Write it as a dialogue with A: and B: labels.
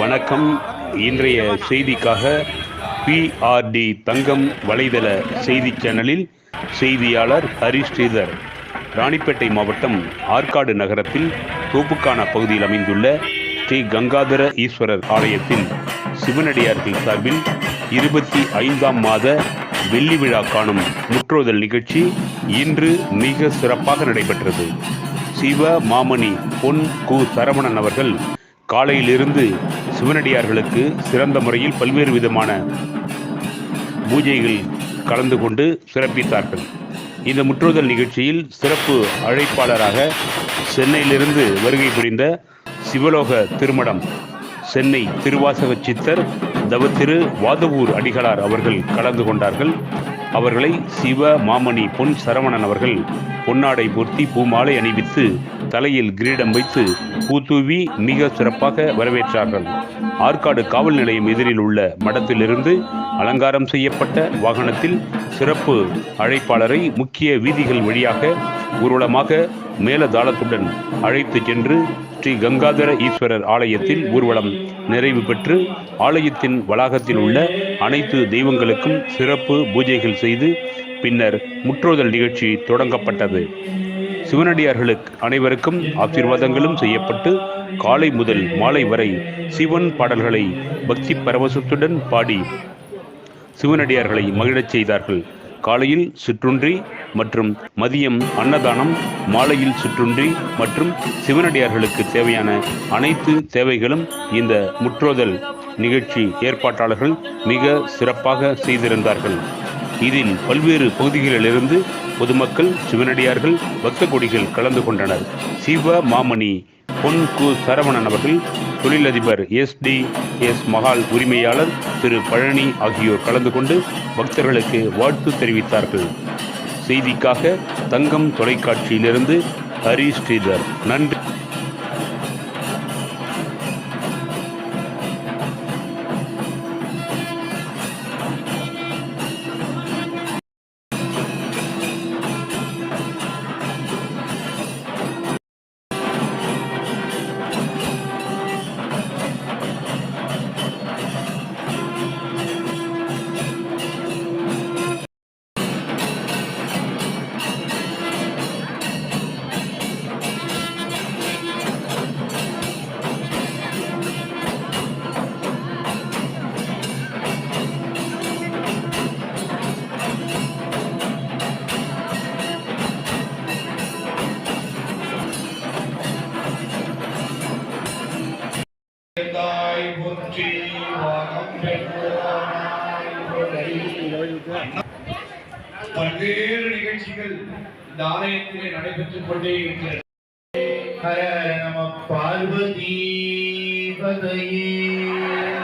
A: வணக்கம். இன்றைய செய்திக்காக பிஆர்டி தங்கம் வலைதள செய்தி சேனலில் செய்தியாளர் ஹரி ஸ்ரீதர். ராணிப்பேட்டை மாவட்டம் ஆற்காடு நகரத்தில் தோப்புக்கான பகுதியில் அமைந்துள்ள ஸ்ரீ கங்காதர ஈஸ்வரர் ஆலயத்தில் சிவனடியார்கள் சார்பில் இருபத்தி ஐந்தாம் மாத வெள்ளி விழா காணும் முற்றோதல் நிகழ்ச்சி இன்று மிக சிறப்பாக நடைபெற்றது. சிவ மாமணி பொன் கு சரவணன் அவர்கள் காலையிலிருந்து சிவனடியார்களுக்கு சிறந்த முறையில் பல்வேறு விதமான பூஜைகள் கலந்து கொண்டு சிறப்பித்தார்கள். இந்த முற்றுதல் நிகழ்ச்சியில் சிறப்பு அழைப்பாளராக சென்னையிலிருந்து வருகை புரிந்த சிவலோக திருமடம் சென்னை திருவாசக சித்தர் தவத்திரு வாதவூர் அடிகளார் அவர்கள் கலந்து கொண்டார்கள். அவர்களை சிவ மாமணி பொன் சரவணன் அவர்கள் பொன்னாடை பொருத்தி பூமாலை அணிவித்து தலையில் கிரீடம் வைத்து பூத்தூவி மிக சிறப்பாக வரவேற்றார்கள். ஆற்காடு காவல் நிலையம் எதிரில் உள்ள மடத்திலிருந்து அலங்காரம் செய்யப்பட்ட வாகனத்தில் சிறப்பு அழைப்பாளரை முக்கிய வீதிகள் வழியாக ஊர்வலமாக மேலதாளத்துடன் அழைத்து சென்று ஸ்ரீ கங்காதர ஈஸ்வரர் ஆலயத்தில் ஊர்வலம் நிறைவு பெற்று ஆலயத்தின் வளாகத்தில் உள்ள அனைத்து தெய்வங்களுக்கும் சிறப்பு பூஜைகள் செய்து பின்னர் முற்றோதல் நிகழ்ச்சி தொடங்கப்பட்டது. சிவனடியார்களுக்கு அனைவருக்கும் ஆசீர்வாதங்களும் செய்யப்பட்டு காலை முதல் மாலை வரை சிவன் பாடல்களை பக்தி பரவசத்துடன் பாடி சிவனடியார்களை மகிழச் செய்தார்கள். காலையில் சிற்றுன்றி மற்றும் மதியம் அன்னதானம் மாலையில் சிற்றுன்றி மற்றும் சிவனடியார்களுக்கு தேவையான அனைத்து தேவைகளும் இந்த முற்றோதல் நிகழ்ச்சி ஏற்பாட்டாளர்கள் மிக சிறப்பாக செய்திருந்தார்கள். இதில் பல்வேறு பகுதிகளிலிருந்து பொதுமக்கள் சிவனடியார்கள் பக்த கொடிகள் கலந்து கொண்டனர். சிவ மாமணி பொன் கு சரவணன் அவர்கள் தொழிலதிபர் எஸ் டி எஸ் மகால் உரிமையாளர் திரு பழனி ஆகியோர் கலந்து கொண்டு பக்தர்களுக்கு வாழ்த்து தெரிவித்தார்கள். செய்திக்காக தங்கம் தொலைக்காட்சியிலிருந்து ஹரி ஸ்ரீதர். நன்றி.
B: பல்வேறு நிகழ்ச்சிகள் இந்த ஆலயத்திலே நடைபெற்றுக் கொண்டே இருக்கிறது. ஹர நம பார்வதி பதையே.